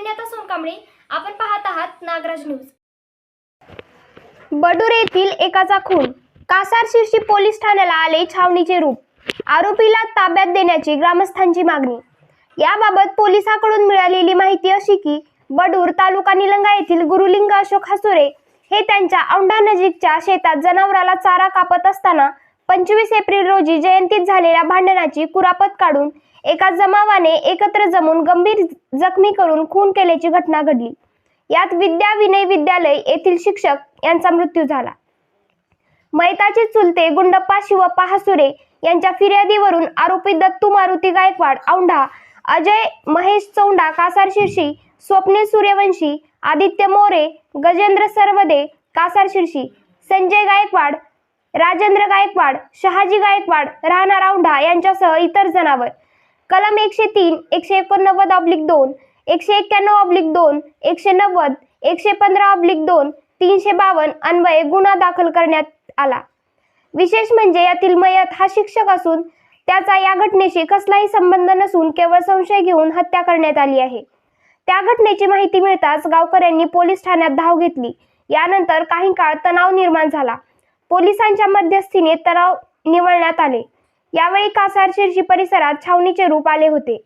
धन्यता सोनकांबळे आपण पाहत आहात नागराज न्यूज. बडूर येथील एकाचा खून. कासार शिर्शी पोलीस ठाण्याला आले छावणीचे रूप. आरोपीला ताब्यात देण्याची ग्रामस्थांची मागणी. याबाबत पोलिसांकडून मिळालेली माहिती अशी की बडूर तालुका निलंगा येथील गुरुलिंग अशोक हसुरे हे त्यांच्या औंढा नजीकच्या शेतात जनावराला चारा कापत असताना पंचवीस एप्रिल रोजी जयंतीत झालेल्या भांडणाची कुरापत काढून एका जमावाने एकत्र जमून गंभीर जखमी करून खून केल्याची घटना घडली. यात विद्या विनय विद्यालय येथील शिक्षक यांचा मृत्यू झाला. मैताचे चुलते गुंडप्पा शिवप्पा हसुरे यांच्या फिर्यादीवरून आरोपी दत्तू मारुती गायकवाड औंढा अजय महेश चौंडा कासार शिर्शी स्वप्नील सूर्यवंशी आदित्य मोरे गजेंद्र सरवदे कासार शिर्शी संजय गायकवाड राजेंद्र गायकवाड शहाजी गायकवाड राहणार औंढा यांच्यासह इतर जनावर कलम एकशे तीन एकशे एकोणनव्वद ऑब्लिक दोन एकशे एक्क्याण्णव ऑब्लिक दोन एकशे नव्वद एकशे पंधरा ऑब्लिक दोन तीनशे बावन्न अन्वये गुन्हा दाखल करण्यात आला. विशेष म्हणजे यातील मयत हा शिक्षक असून त्याचा या घटनेशी कसलाही संबंध नसून केवळ संशय घेऊन हत्या करण्यात आली आहे. त्या घटनेची माहिती मिळताच गावकऱ्यांनी पोलीस ठाण्यात धाव घेतली. यानंतर काही काळ तणाव निर्माण झाला. पोलिसांच्या मध्यस्थीने तणाव निवळण्यात आले. यावेळी कासार शिर्शी परिसरात छावणीचे रूप आले होते.